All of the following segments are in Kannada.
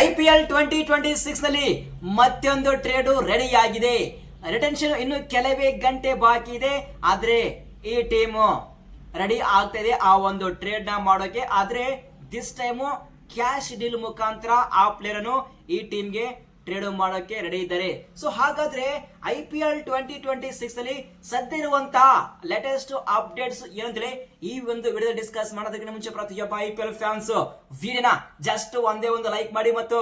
I P L twenty twenty ಸಿಕ್ಸ್ನಲ್ಲಿ ಮತ್ತೊಂದು ಟ್ರೇಡು ರೆಡಿ ಆಗಿದೆ ರಿಟೆನ್ಷನ್ ಇನ್ನು ಕೆಲವೇ ಗಂಟೆ ಬಾಕಿ ಇದೆ, ಆದ್ರೆ ಈ ಟೀಮು ರೆಡಿ ಆಗ್ತಾ ಇದೆ ಆ ಒಂದು ಟ್ರೇಡ್ನ ಮಾಡೋಕೆ. ಆದ್ರೆ ದಿಸ್ ಟೈಮು ಕ್ಯಾಶ್ ಡೀಲ್ ಮುಖಾಂತರ ಆ ಪ್ಲೇಯರ್ ಅನ್ನು ಈ ಟೀಮ್ಗೆ ಟ್ರೇಡ್ ಮಾಡೋಕೆ ರೆಡಿ ಇದ್ದಾರೆ. ಸೊ ಹಾಗಾದ್ರೆ I P L twenty twenty six ಅಲ್ಲಿ ಸದ್ಯ ಇರುವಂತಹ ಲೇಟೆಸ್ಟ್ ಅಪ್ಡೇಟ್ಸ್ ಏನಂದ್ರೆ ಈ ಒಂದು ವಿಡಿಯೋ ಡಿಸ್ಕಸ್ ಮಾಡೋದಕ್ಕಿಂತ ಮುಂಚೆ ಪ್ರತಿಯೊಬ್ಬ ಐ ಪಿ ಎಲ್ ಫ್ಯಾನ್ಸ್ ವಿಡಿಯೋನ ಜಸ್ಟ್ ಒಂದೇ ಒಂದು ಲೈಕ್ ಮಾಡಿ ಮತ್ತು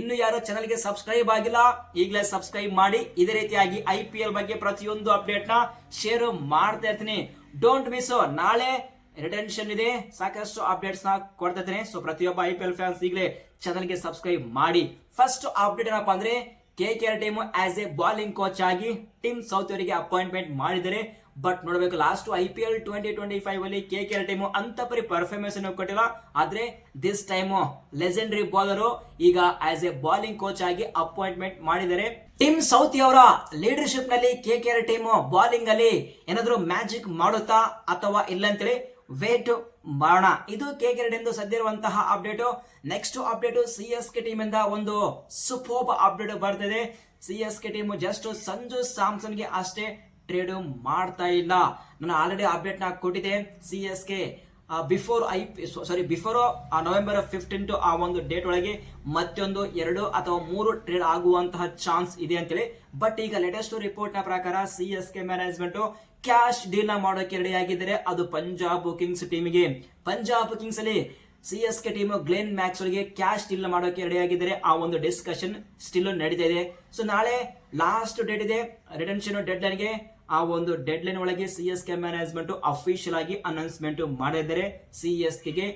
ಇನ್ನು ಯಾರು ಚಾನಲ್ಗೆ ಸಬ್ಸ್ಕ್ರೈಬ್ ಆಗಿಲ್ಲ, ಈಗಲೇ ಸಬ್ಸ್ಕ್ರೈಬ್ ಮಾಡಿ. ಇದೇ ರೀತಿಯಾಗಿ ಐ ಪಿ ಎಲ್ ಬಗ್ಗೆ ಪ್ರತಿಯೊಂದು ಅಪ್ಡೇಟ್ನ ಶೇರ್ ಮಾಡ್ತಾ ಇರ್ತೀನಿ. ಡೋಂಟ್ ಮಿಸ್ ನಾಳೆ ರಿಟೆನ್ಷನ್ ಇದೆ. ಸಾಕಷ್ಟು ಅಪ್ಡೇಟ್ಸ್ನ ಕೊಡ್ತಾ ಇದ್ದೇನೆ ಸೊ ಪ್ರತಿಯೊಬ್ಬ ಐ ಪಿ ಎಲ್ ಫ್ಯಾನ್ಸ್ ಈಗಲೇ ಚಾನಲ್ಗೆ ಸಬ್ಸ್ಕ್ರೈಬ್ ಮಾಡಿ. ಫಸ್ಟ್ ಅಪ್ಡೇಟ್ ಏನಪ್ಪಾ ಅಂದ್ರೆ K K R team as a bowling coach ಆಗಿ ಟೀಮ್ ಸೌತ್ ಅವರಿಗೆ ಅಪಾಯಿಂಟ್ಮೆಂಟ್ ಮಾಡಿದ್ದಾರೆ. ಬಟ್ ನೋಡಬೇಕು last I P L twenty twenty five ಅಲ್ಲಿ ಕೆ ಕೆ ಆರ್ ಟೀಮ್ ಅಂತ ಪರಿ ಪರ್ಫಾರ್ಮೆನ್ಸ್ ಕೊಟ್ಟಿಲ್ಲ. ಆದ್ರೆ ದಿಸ್ ಟೈಮ್ ಲೆಜೆಂಡರಿ ಬಾಲರ್ ಈಗ ಆಸ್ ಎ ಬಾಲಿಂಗ್ ಕೋಚ್ ಆಗಿ ಅಪಾಯಿಂಟ್ಮೆಂಟ್ ಮಾಡಿದ್ದಾರೆ. ಟೀಮ್ ಸೌತಿ ಅವರ ಲೀಡರ್ಶಿಪ್ನಲ್ಲಿ K K R team bowling ಅಲ್ಲಿ ಏನಾದ್ರು ಮ್ಯಾಜಿಕ್ ಮಾಡುತ್ತಾ ಅಥವಾ ಇಲ್ಲ ಅಂತೇಳಿ ವೇಟ್ ಮರಣ ಇದು ಕೆ ಕೆ ಎಂದು ಸದ್ಯ ಇರುವಂತಹ update next update C S K team ಇಂದ ಒಂದು ಸುಪೋಬ್ ಅಪ್ಡೇಟ್ ಬರ್ತಿದೆ. C S K team just Sanju ಸ್ಯಾಮ್ಸನ್ಗೆ ಅಷ್ಟೇ ಟ್ರೇಡ್ ಮಾಡ್ತಾ ಇಲ್ಲ. ನಾನು ಆಲ್ರೆಡಿ ಅಪ್ಡೇಟ್ನ ಕೊಟ್ಟಿದ್ದೆ C S K before I sorry before November fifteen to ಆ ಒಂದು ಡೇಟ್ ಒಳಗೆ ಮತ್ತೊಂದು ಎರಡು ಅಥವಾ ಮೂರು ಟ್ರೇಡ್ ಆಗುವಂತಹ ಚಾನ್ಸ್ ಇದೆ ಅಂತೇಳಿ. ಬಟ್ ಈಗ ಲೇಟೆಸ್ಟ್ ರಿಪೋರ್ಟ್ನ ಪ್ರಕಾರ C S K management cash ಡೀಲ್ನ ಮಾಡೋಕೆ ರೆಡಿ ಆಗಿದ್ದಾರೆ. ಅದು ಪಂಜಾಬ್ ಕಿಂಗ್ಸ್ ಟೀಮಿಗೆ. ಪಂಜಾಬ್ ಕಿಂಗ್ಸ್ ಅಲ್ಲಿ C S K team Glenn Max ಅವರಿಗೆ ಕ್ಯಾಶ್ ಡೀಲ್ ಮಾಡೋಕೆ ರೆಡಿ ಆಗಿದ್ದಾರೆ. ಆ ಒಂದು ಡಿಸ್ಕಷನ್ ಸ್ಟಿಲ್ ನಡೀತಾ ಇದೆ. ಸೊ ನಾಳೆ ಲಾಸ್ಟ್ ಡೇಟ್ ಇದೆ. ರಿಟೆನ್ಷನ್ ಡೆಡ್ ಲೈನ್ಗೆ ಆ ಒಂದು ಡೆಡ್ ಲೈನ್ ಒಳಗೆ C S K management official ಆಗಿ ಅನೌನ್ಸ್ಮೆಂಟ್ ಮಾಡಿದ್ದಾರೆ ಸಿ ಎಸ್ ಕೆಗೆ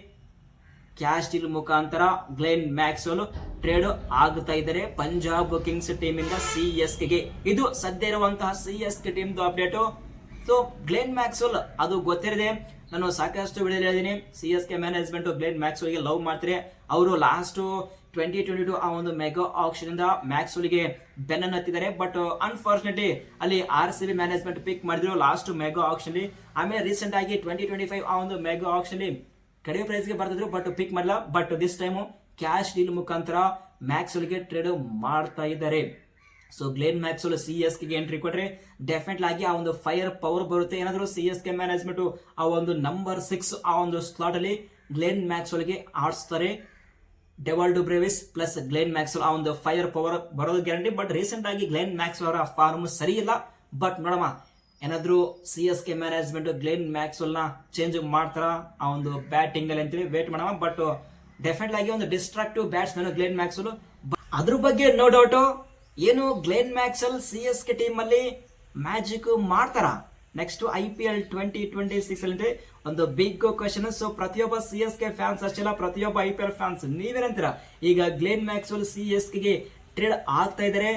ಕ್ಯಾಶ್ ಡೀಲ್ ಮುಖಾಂತರ ಗ್ಲೆನ್ ಮ್ಯಾಕ್ಸ್ವೆಲ್ ಟ್ರೇಡ್ ಆಗ್ತಾ ಇದ್ದಾರೆ. ಪಂಜಾಬ್ ಕಿಂಗ್ಸ್ ಟೀಮ್ ಇಂದ ಸಿ ಎಸ್ ಕೆಗೆ ಇದು ಸದ್ಯ ಇರುವಂತಹ ಸಿ ಎಸ್ ಕೆ ಟೀಮ್ದು ಅಪ್ಡೇಟ್ ಸೊ ಗ್ಲೇನ್ ಮ್ಯಾಕ್ಸ್ವೆಲ್ ಅದು ಗೊತ್ತಿರದೆ, ನಾನು ಸಾಕಷ್ಟು ವಿಡಿಯೋ ಹೇಳಿದ್ದೀನಿ C S K management Glenn ಮ್ಯಾಕ್ಸ್ವೆಲ್ಗೆ love ಮಾಡ್ತಾರೆ. ಅವರು ಲಾಸ್ಟ್ ಟ್ವೆಂಟಿ ಟ್ವೆಂಟಿ ಟು ಆ ಒಂದು ಮೆಗಾ ಆಕ್ಷನ್ ಇಂದ ಮ್ಯಾಕ್ಸ್ವೆಲ್ಗೆ ಬೆನ್ನನ್ನು ಹತ್ತಿದ್ದಾರೆ. ಬಟ್ ಅನ್ಫಾರ್ಚುನೇಟ್ಲಿ ಅಲ್ಲಿ R C B management pick ಮಾಡಿದ್ರು ಲಾಸ್ಟ್ ಮೆಗಾ ಆಕ್ಷನ್ ಆಮೇಲೆ ರೀಸೆಂಟ್ ಆಗಿ ಟ್ವೆಂಟಿ ಟ್ವೆಂಟಿ ಫೈವ್ ಆ ಒಂದು ಮೆಗಾ ಆಕ್ಷನ್ ಕಡಿಮೆ ಪ್ರೈಸ್ಗೆ ಬರ್ತಿದ್ರು ಬಟ್ ಪಿಕ್ ಮಾಡಲ್ಲ but this time cash deal ಮುಖಾಂತರ ಮ್ಯಾಕ್ಸ್ವೆಲ್ಗೆ ಟ್ರೇಡ್ ಮಾಡ್ತಾ ಇದ್ದಾರೆ. ಸೊ ಗ್ಲೇನ್ ಮ್ಯಾಕ್ಸ್ವೆಲ್ ಸಿ ಎಸ್ಗೆ ಎಂಟ್ರಿ ಕೊಟ್ರೆ ಡೆಫಿನೆಟ್ ಆಗಿ ಆ ಒಂದು ಫೈರ್ ಪವರ್ ಬರುತ್ತೆ. ಏನಾದರೂ ಸಿ ಎಸ್ ಕೆ ಮ್ಯಾನೇಜ್ಮೆಂಟ್ ಆ ಒಂದು ನಂಬರ್ ಸಿಕ್ಸ್ ಆ ಒಂದು ಸ್ಲಾಟ್ ಅಲ್ಲಿ ಗ್ಲೇನ್ ಮ್ಯಾಕ್ಸ್ವೆಲ್ಗೆ ಆಡಿಸ್ತಾರೆ. Dewald Brevis plus Glenn Maxwell ಆ ಒಂದು ಫೈರ್ ಪವರ್ ಬರೋದು ಗ್ಯಾರಂಟಿ ಬಟ್ ರೀಸೆಂಟ್ ಆಗಿ ಗ್ಲೇನ್ ಮ್ಯಾಕ್ಸ್ವೆಲ್ ಅವರ ಫಾರ್ಮ್ ಸರಿ ಇಲ್ಲ. ಬಟ್ ನೋಡಮ್ಮ, ಏನಾದರೂ C S K management Glenn ಮ್ಯಾಕ್ಸ್ವೆಲ್ನ ಚೇಂಜ್ ಮಾಡ್ತಾರ? ಆ ಒಂದು ಬ್ಯಾಟಿಂಗ್ ಅಲ್ಲಿ ಅಂತೇಳಿ ವೇಟ್ ಮಾಡೋಣ. ಬಟ್ ಡೆಫಿನೆಟ್ ಆಗಿ ಒಂದು ಡಿಸ್ಟ್ರಾಕ್ಟಿವ್ ಬ್ಯಾಟ್ಸ್ಮನ್ ಗ್ಲೇನ್ ಮ್ಯಾಕ್ಸ್ವೆಲ್ ಅದ್ರ ಬಗ್ಗೆ ನೋ ಡೌಟ್ ಏನು Glenn Maxwell C S K team ಅಲ್ಲಿ ಮ್ಯಾಜಿಕ್ ಮಾಡ್ತಾರ? Next I P L twenty twenty six ಅಲ್ಲಿ ಒಂದು ಬಿಗ್ ಕ್ವಶನ್ ಸೊ ಪ್ರತಿಯೊಬ್ಬ ಸಿ ಎಸ್ ಕೆ ಫ್ಯಾನ್ಸ್ ಅಷ್ಟೆಲ್ಲ ಪ್ರತಿಯೊಬ್ಬ ಐ ಪಿ ಎಲ್ ಫ್ಯಾನ್ಸ್ ನೀವೇನಂತೀರಾ ಈಗ ಗ್ಲೇನ್ ಮ್ಯಾಕ್ಸ್ವೆಲ್ ಸಿ ಎಸ್ ಕೆಗೆ ಟ್ರೇಡ್ ಆಗ್ತಾ ಇದ್ದಾರೆ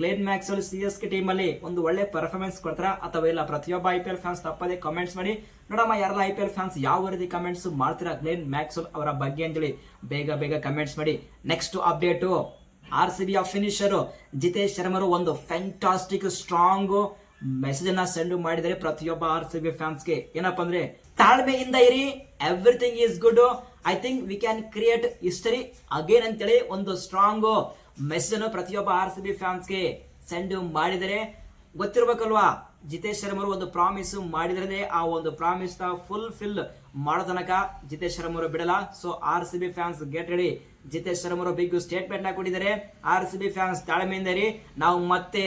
Glenn Maxwell C S K team ಅಲ್ಲಿ ಒಂದು ಒಳ್ಳೆ ಪರ್ಫಾರ್ಮೆನ್ಸ್ ಕೊಡ್ತಾರ? ಅಥವಾ ಇಲ್ಲ, ಪ್ರತಿಯೊಬ್ಬ ಐ ಪಿ ಎಲ್ ಫ್ಯಾನ್ಸ್ ತಪ್ಪದೆ ಕಮೆಂಟ್ಸ್ ಮಾಡಿ, ನೋಡಮ್ಮ, ಯಾರೆಲ್ಲ ಐ ಪಿ ಎಲ್ ಫ್ಯಾನ್ಸ್ ಯಾವ ರೀತಿ ಕಮೆಂಟ್ಸ್ ಮಾಡ್ತೀರಾ ಗ್ಲೇನ್ ಮ್ಯಾಕ್ಸ್ವೆಲ್ ಅವರ ಬಗ್ಗೆ ಅಂತೇಳಿ ಬೇಗ ಬೇಗ ಕಮೆಂಟ್ಸ್ ಮಾಡಿ. Next update R C B finisher Jitesh ಶರ್ಮರು ಒಂದು ಫ್ಯಾಂಟಾಸ್ಟಿಕ್ ಸ್ಟ್ರಾಂಗ್ ಮೆಸೇಜ್ ಅನ್ನ ಸೆಂಡ್ ಮಾಡಿದರೆ ಪ್ರತಿಯೊಬ್ಬ ಆರ್ ಸಿ ಬಿ ಫ್ಯಾನ್ಸ್ಗೆ ಏನಪ್ಪ ಅಂದರೆ, ತಾಳ್ಮೆಯಿಂದ ಇರಿ everything is good I think we can create history again ಅಂತೇಳಿ ಒಂದು ಸ್ಟ್ರಾಂಗ್ ಮೆಸೇಜನ್ನು ಪ್ರತಿಯೊಬ್ಬ ಆರ್ ಸಿ ಬಿ ಫ್ಯಾನ್ಸ್ಗೆ ಸೆಂಡ್ ಮಾಡಿದರೆ ಗೊತ್ತಿರ್ಬೇಕಲ್ವಾ? ಜಿತೇಶ್ ಶರ್ಮರು ಒಂದು ಪ್ರಾಮಿಸ್ ಮಾಡಿದ್ರೆ ಆ ಒಂದು ಪ್ರಾಮಿಸ್ನ ಫುಲ್ ಫಿಲ್ ಮಾಡೋ ತನಕ ಜಿತೇಶ್ ಶರ್ಮರು ಬಿಡಲ್ಲ. So R C B fans get ready Jitesh ಶರ್ಮರು big ಸ್ಟೇಟ್ಮೆಂಟ್ನ ಕೊಟ್ಟಿದ್ದಾರೆ. ಆರ್ ಸಿ ಬಿ ಫ್ಯಾನ್ಸ್ ತಾಳ್ಮೆಯಿಂದ ಇರಿ. ನಾವು ಮತ್ತೆ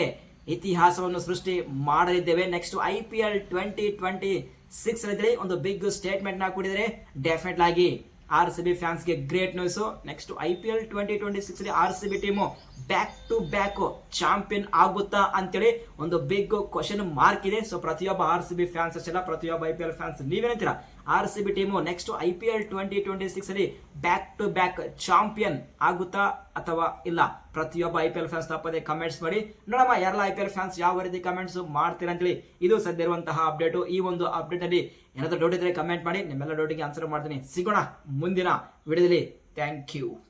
ಇತಿಹಾಸವನ್ನು ಸೃಷ್ಟಿ ಮಾಡಲಿದ್ದೇವೆ. Next I P L twenty twenty six ಒಂದು ಬಿಗ್ ಸ್ಟೇಟ್ಮೆಂಟ್ನ ಕೊಟ್ಟಿದ್ದಾರೆ. Definite R C B ಫ್ಯಾನ್ಸ್ಗೆ great news. Next I P L twenty twenty six R C B team back to back champion ಆಗುತ್ತಾ ಅಂತೇಳಿ ಒಂದು ಬಿಗ್ ಕ್ವಶನ್ ಮಾರ್ಕ್ ಇದೆ. ಸೊ ಪ್ರತಿಯೊಬ್ಬ ಆರ್ ಸಿ ಬಿ ಫ್ಯಾನ್ಸ್ ಅಷ್ಟೆಲ್ಲ ಪ್ರತಿಯೊಬ್ಬ I P L fans ನೀವೇನಂತೀರಾ R C B team next I P L twenty twenty six ಅಲ್ಲಿ ಬ್ಯಾಕ್ ಟು ಬ್ಯಾಕ್ ಚಾಂಪಿಯನ್ ಆಗುತ್ತಾ ಅಥವಾ ಇಲ್ಲ? ಪ್ರತಿಯೊಬ್ಬ ಐ ಪಿ ಎಲ್ ಫ್ಯಾನ್ಸ್ ತಪ್ಪದೆ ಕಮೆಂಟ್ಸ್ ಮಾಡಿ. ನೋಡಮ್ಮ ಎಲ್ಲ ಐ ಪಿ ಎಲ್ ಫ್ಯಾನ್ಸ್ ಯಾವ ರೀತಿ ಕಮೆಂಟ್ಸ್ ಮಾಡ್ತೀರಾ ಅಂತೇಳಿ ಇದು ಸದ್ಯ ಇರುವಂತಹ ಅಪ್ಡೇಟ್ ಈ ಒಂದು ಅಪ್ಡೇಟ್ ಅಲ್ಲಿ ಏನಾದರೂ ಡೌಟ್ ಇದ್ರೆ ಕಮೆಂಟ್ ಮಾಡಿ. ನಿಮ್ಮೆಲ್ಲ ಡೌಟಿಗೆ ಆನ್ಸರ್ ಮಾಡ್ತೀನಿ. ಸಿಗೋಣ ಮುಂದಿನ ವಿಡಿಯೋದಲ್ಲಿ. Thank you